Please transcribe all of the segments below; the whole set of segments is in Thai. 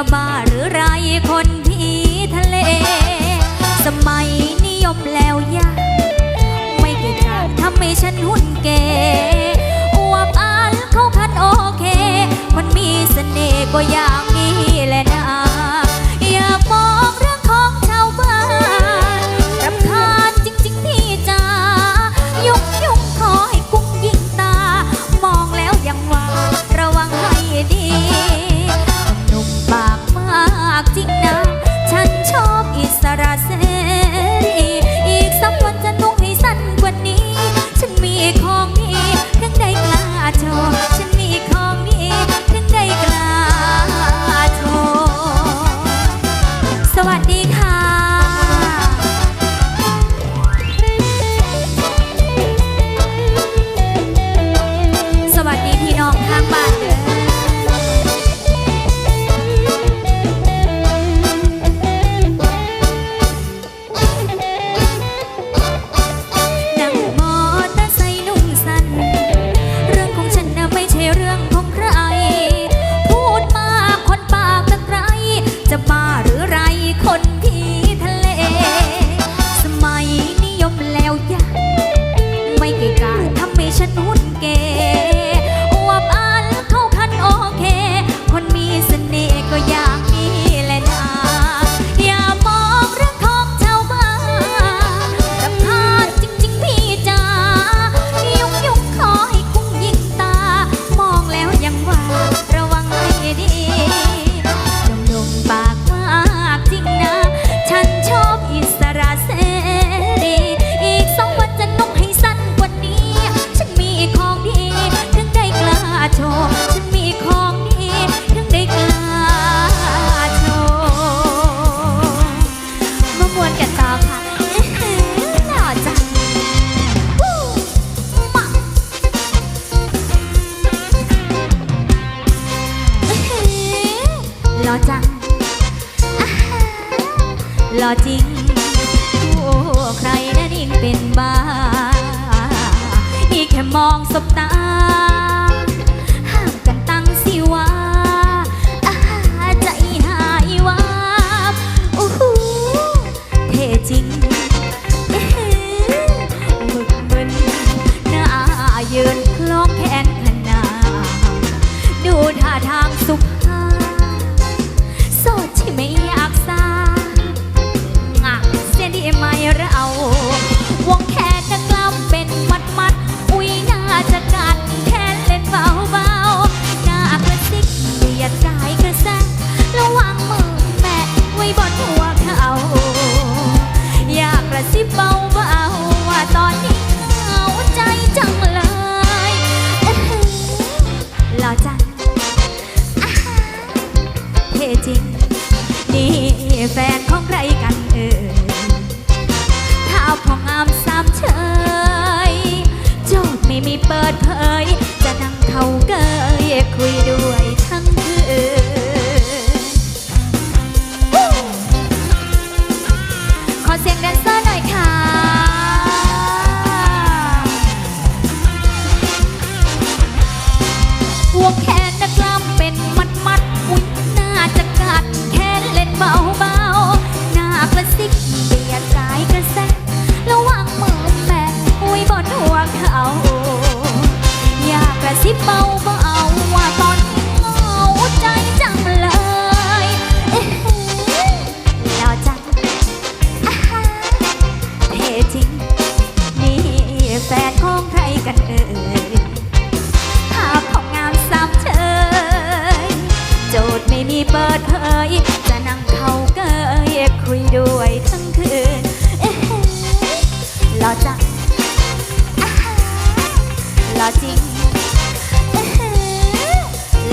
จะบ้าหรือไรคนผีทะเล สมัยนิยมแล้วยะไม่เก่กาทำให้ฉันหุ่นเก๋อวบอันเขาคัดโอเค คนมีเสน่ห์ก็อย่างนี้แหละนะอย่ามองเรื่องของชาวบ้านรำคาญจริงๆพี่จ๋ายุ่งยุ่งคอย่อจังหล่อจริง โอ้ใครนั่นยิ่งเป็นบ้า อีแค่มองสบตา ห้ามกันตั้งสิวะใจหายวับโอ้โหเท่จริงมึกมึนหน้ายืนคล้องแขนขนา ดูท่าทางสุข ขอเสียงแดนเซอร์หน่อยค่ะ พวกแขนนักกล้ามเป็นมัดมัดอุ้ยน่าจะกัดแขนเล่นเบาเบาหน้ากระซิกเบียดสายกระแซะระวังมือแม่อุ้ยบนหัวเขา อยากกระซิบเบา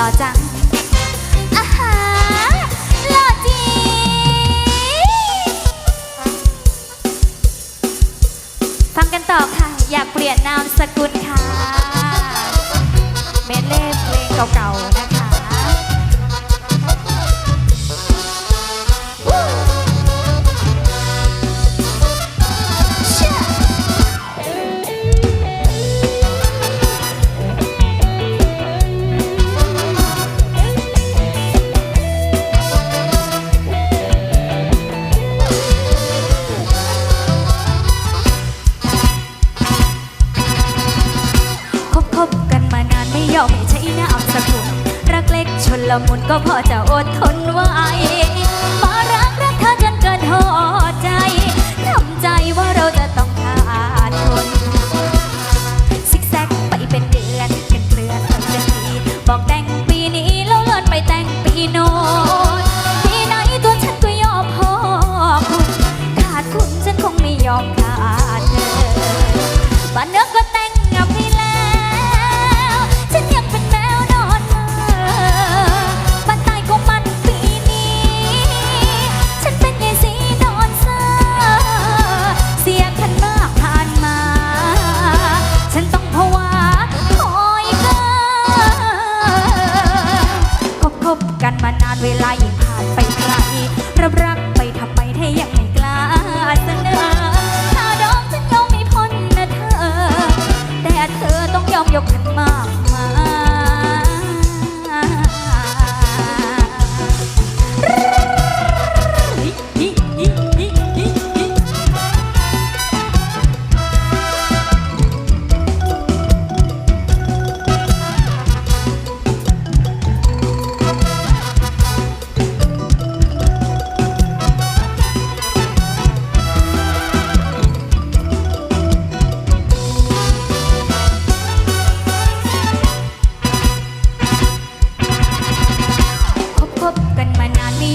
่อจังฟังกันต่อค่ะ อยากเปลี่ยนนามสกุลค่ะ เมเล่เพลงเก่าๆนะคะ ละมุนก็พอจะอดทนไว้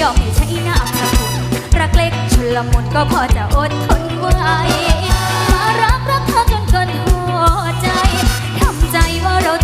ยอมให้ใช้หน้าพระคุณรักเล็กชุลมุนก็พอจะอดทนไวมารักรักเธอจนเกินหัวใจทำใจว่าเรา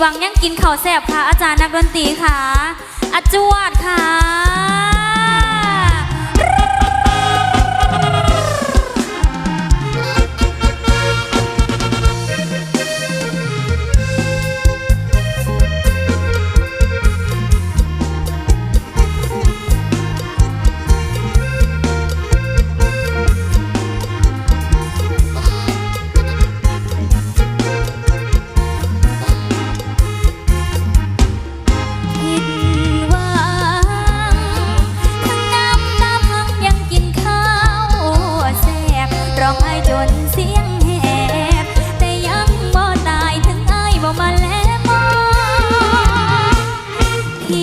หวังยังกินข้าแสบค่ะ อาจารย์นักดนตรีค่ะอาจวดค่ะ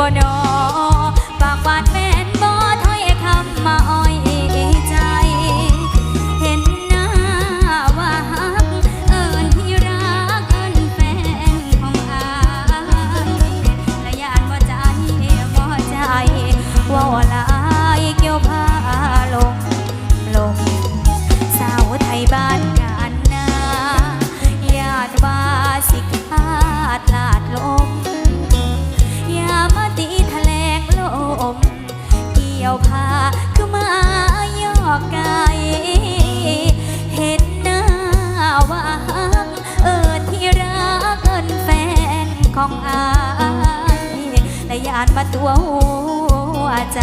Bono. านมาตัวหัวใจ